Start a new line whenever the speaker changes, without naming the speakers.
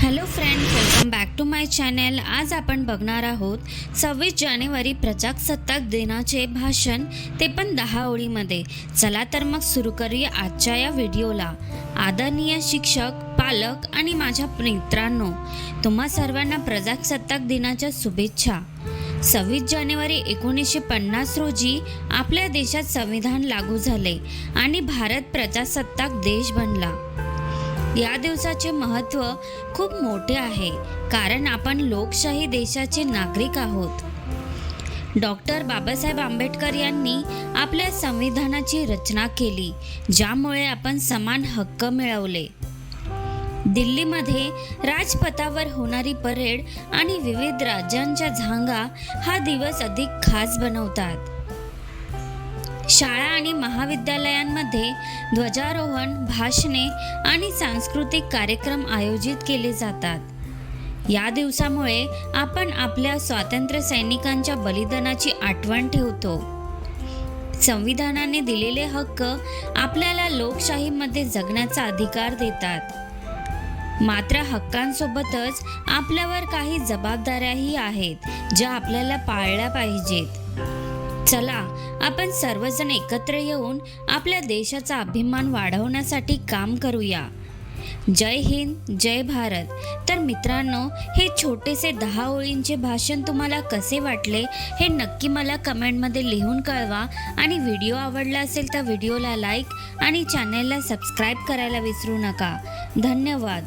Hello friend welcome back to my channel आज आपण बघणार आहोत सव्वीस जानेवारी प्रजासत्ताक दिनाचे भाषण ते पण दहा ओळीमध्ये. चला तर मग सुरू करूया आजच्या या व्हिडिओला. आदरणीय शिक्षक पालक आणि माझ्या मित्रांनो तुम्हा सर्वांना प्रजासत्ताक दिनाच्या शुभेच्छा. सव्वीस जानेवारी एकोणीसशे पन्नास रोजी आपल्या देशात संविधान लागू झाले आणि भारत प्रजासत्ताक देश बनला. या दिवसाचे महत्त्व खूप मोठे आहे कारण आपण लोकशाही देशाचे नागरिक आहोत. डॉक्टर बाबासाहेब आंबेडकर यांनी आपल्या संविधानाची रचना केली ज्यामुळे आपण समान हक्क मिळवले. दिल्लीमध्ये राजपथावर होणारी परेड आणि विविध राज्यांच्या झांगा हा दिवस अधिक खास बनवतात. शाळा आणि महाविद्यालयांमध्ये ध्वजारोहण भाषणे आणि सांस्कृतिक कार्यक्रम आयोजित केले जातात. या दिवसामुळे आपण आपल्या स्वातंत्र्य सैनिकांच्या बलिदानाची आठवण ठेवतो. संविधानाने दिलेले हक्क आपल्याला लोकशाहीमध्ये जगण्याचा अधिकार देतात. मात्र हक्कांसोबतच आपल्यावर काही जबाबदाऱ्याही आहेत ज्या आपल्याला पाळल्या पाहिजेत. चला आपण सर्वजण एकत्र येऊन आपल्या देशाचा अभिमान वाढवण्यासाठी काम करूया. जय हिंद जय भारत. तर मित्रांनो हे छोटेसे दहा ओळींचे भाषण तुम्हाला कसे वाटले हे नक्की मला कमेंटमध्ये लिहून कळवा. आणि व्हिडिओ आवडला असेल तर व्हिडिओला लाईक आणि चॅनेलला सबस्क्राईब करायला विसरू नका. धन्यवाद.